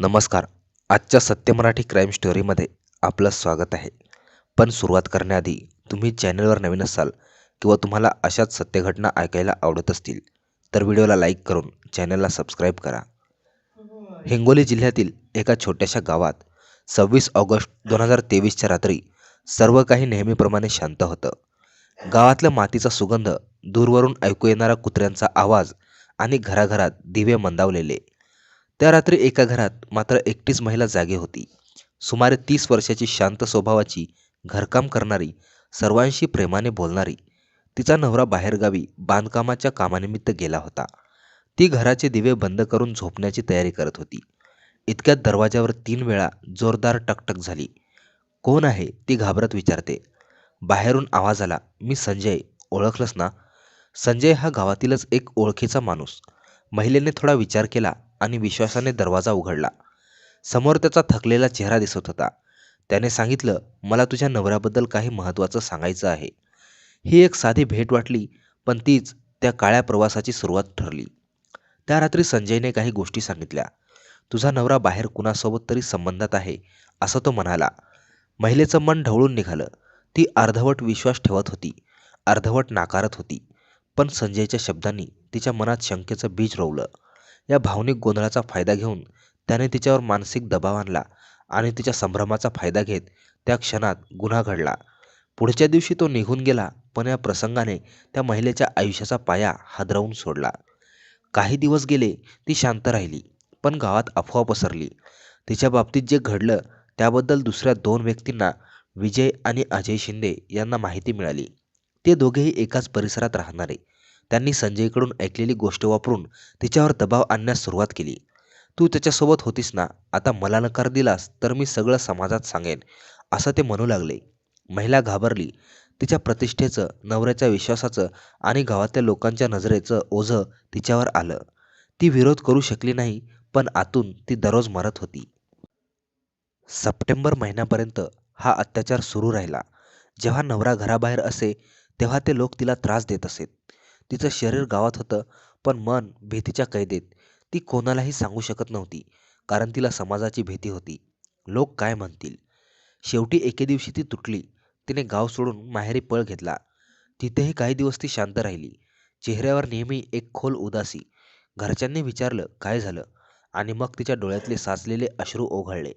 नमस्कार. आजच्या सत्य मराठी क्राईम स्टोरीमध्ये आपलं स्वागत आहे. पण सुरुवात करण्याआधी तुम्ही चॅनलवर नवीन असाल किंवा तुम्हाला अशाच सत्यघटना ऐकायला आवडत असतील तर व्हिडिओला लाईक करून चॅनलला सबस्क्राईब करा. हिंगोली जिल्ह्यातील एका छोट्याशा गावात सव्वीस ऑगस्ट दोन हजार तेवीसच्या रात्री सर्व काही नेहमीप्रमाणे शांत होतं. गावातल्या मातीचा सुगंध दूरवरून ऐकू येणारा कुत्र्यांचा आवाज आणि घराघरात दिवे मंदावलेले त्या रात्री एका घरात मात्र एकटीच महिला जागी होती. सुमारे तीस वर्षाची शांत स्वभावाची घरकाम करणारी सर्वांशी प्रेमाने बोलणारी तिचा नवरा बाहेरगावी बांधकामाच्या कामानिमित्त गेला होता. ती घराचे दिवे बंद करून झोपण्याची तयारी करत होती. इतक्यात दरवाजावर तीन वेळा जोरदार टकटक झाली. कोण आहे ती घाबरत विचारते. बाहेरून आवाज आला मी संजय ओळखलंस ना? संजय हा गावातीलच एक ओळखीचा माणूस. महिलेने थोडा विचार केला आणि विश्वासाने दरवाजा उघडला. समोर त्याचा थकलेला चेहरा दिसत होता. त्याने सांगितलं मला तुझ्या नवऱ्याबद्दल काही महत्त्वाचं सांगायचं आहे. ही एक साधी भेट वाटली पण तीच त्या काळ्या प्रवासाची सुरुवात ठरली. त्या रात्री संजयने काही गोष्टी सांगितल्या. तुझा नवरा बाहेर कुणासोबत तरी संबंधात आहे असं तो म्हणाला. महिलेचं मन ढवळून निघालं. ती अर्धवट विश्वास ठेवत होती. अर्धवट नाकारत होती. पण संजयच्या शब्दांनी तिच्या मनात शंकेचं बीज रोवलं. या भावनिक गोंधळाचा फायदा घेऊन त्याने तिच्यावर मानसिक दबाव आणला आणि तिच्या संभ्रमाचा फायदा घेत त्या क्षणात गुन्हा घडला. पुढच्या दिवशी तो निघून गेला पण या प्रसंगाने त्या महिलेच्या आयुष्याचा पाया हादरवून सोडला. काही दिवस गेले ती शांत राहिली पण गावात अफवा पसरली. तिच्या बाबतीत जे घडलं त्याबद्दल दुसऱ्या दोन व्यक्तींना विजय आणि अजय शिंदे यांना माहिती मिळाली. ते दोघेही एकाच परिसरात राहणारे. त्यांनी संजयकडून ऐकलेली गोष्ट वापरून तिच्यावर दबाव आणण्यास सुरुवात केली. तू त्याच्यासोबत होतीस ना? आता मला नकार दिलास तर मी सगळं समाजात सांगेन असं ते म्हणू लागले. महिला घाबरली. तिच्या प्रतिष्ठेचं नवऱ्याच्या विश्वासाचं आणि गावातल्या लोकांच्या नजरेचं ओझं तिच्यावर आलं. ती विरोध करू शकली नाही पण आतून ती दररोज मरत होती. सप्टेंबर महिन्यापर्यंत हा अत्याचार सुरू राहिला. जेव्हा नवरा घराबाहेर असे तेव्हा ते लोक तिला त्रास देत असेत तिचं शरीर गावात होतं पण मन भीतीच्या कैदेत. ती कोणालाही सांगू शकत नव्हती कारण तिला समाजाची भीती होती. लोक काय म्हणतील? शेवटी एके दिवशी ती तुटली. तिने गाव सोडून माहेरी पळ घेतला. तिथेही काही दिवस ती शांत राहिली. चेहऱ्यावर नेहमी एक खोल उदासी. घरच्यांनी विचारलं काय झालं? आणि मग तिच्या डोळ्यातले साचलेले अश्रू ओघळले.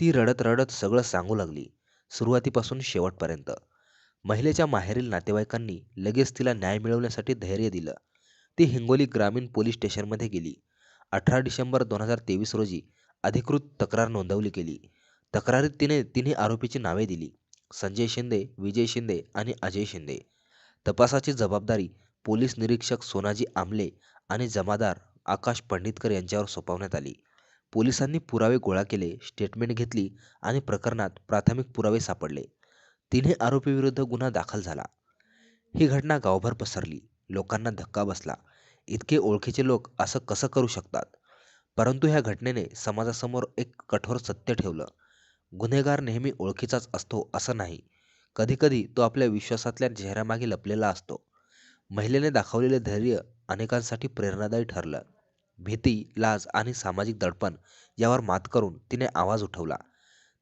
ती रडत रडत सगळं सांगू लागली. सुरुवातीपासून शेवटपर्यंत. महिलेच्या माहेरील नातेवाईकांनी लगेच तिला न्याय मिळवण्यासाठी धैर्य दिलं. ती हिंगोली ग्रामीण पोलीस स्टेशनमध्ये गेली. अठरा डिसेंबर दोन हजार तेवीस रोजी अधिकृत तक्रार नोंदवली गेली. तक्रारीत तिने तिन्ही आरोपीची नावे दिली. संजय शिंदे विजय शिंदे आणि अजय शिंदे. तपासाची जबाबदारी पोलीस निरीक्षक सोनाजी आमले आणि जमादार आकाश पंडितकर यांच्यावर सोपवण्यात आली. पोलिसांनी पुरावे गोळा केले स्टेटमेंट घेतली आणि प्रकरणात प्राथमिक पुरावे सापडले. तिन्ही आरोपीविरुद्ध गुन्हा दाखल झाला. ही घटना गावभर पसरली. लोकांना धक्का बसला. इतके ओळखीचे लोक असं कसं करू शकतात? परंतु ह्या घटनेने समाजासमोर एक कठोर सत्य ठेवलं. गुन्हेगार नेहमी ओळखीचाच असतो असं नाही. कधीकधी तो आपल्या विश्वासातल्या चेहऱ्यामागे लपलेला असतो. महिलेने दाखवलेले धैर्य अनेकांसाठी प्रेरणादायी ठरलं. भीती लाज आणि सामाजिक दडपण यावर मात करून तिने आवाज उठवला.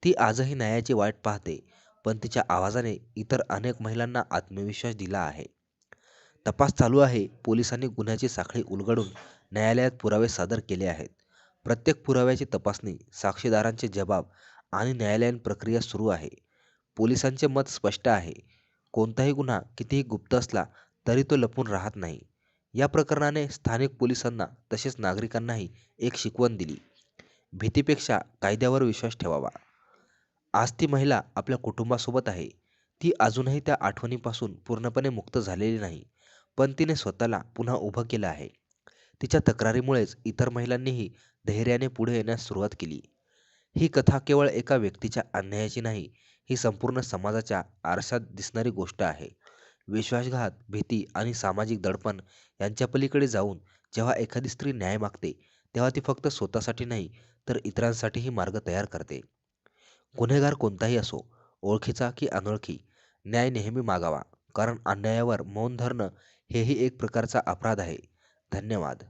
ती आजही न्यायाची वाट पाहते. पण तिच्या आवाजाने इतर अनेक महिलांना आत्मविश्वास दिला आहे. तपास चालू आहे. पोलिसांनी गुन्ह्याची साखळी उलगडून न्यायालयात पुरावे सादर केले आहेत. प्रत्येक पुराव्याची तपासणी साक्षीदारांचे जबाब आणि न्यायालयीन प्रक्रिया सुरू आहे. पोलिसांचे मत स्पष्ट आहे. कोणताही गुन्हा कितीही गुप्त असला तरी तो लपून राहत नाही. या प्रकरणाने स्थानिक पोलिसांना तसेच नागरिकांनाही एक शिकवण दिली. भीतीपेक्षा कायद्यावर विश्वास ठेवावा. आज ती महिला आपल्या कुटुंबासोबत आहे. ती अजूनही त्या आठवणीपासून पूर्णपणे मुक्त झालेली नाही पण तिने स्वतःला पुन्हा उभं केलं आहे. तिच्या तक्रारीमुळेच इतर महिलांनीही धैर्याने पुढे येण्यास सुरुवात केली. ही कथा केवळ एका व्यक्तीच्या अन्यायाची नाही ही संपूर्ण समाजाच्या आरशात दिसणारी गोष्ट आहे. विश्वासघात भीती आणि सामाजिक दडपण यांच्या पलीकडे जाऊन जेव्हा एखादी स्त्री न्याय मागते तेव्हा ती फक्त स्वतःसाठी नाही तर इतरांसाठीही मार्ग तयार करते. गुन्हेगार कोणताही असो ओळखीचा की अनोळखी न्याय नेहमी मागावा कारण अन्यायावर मौन धरणं हेही एक प्रकारचा अपराध आहे. धन्यवाद.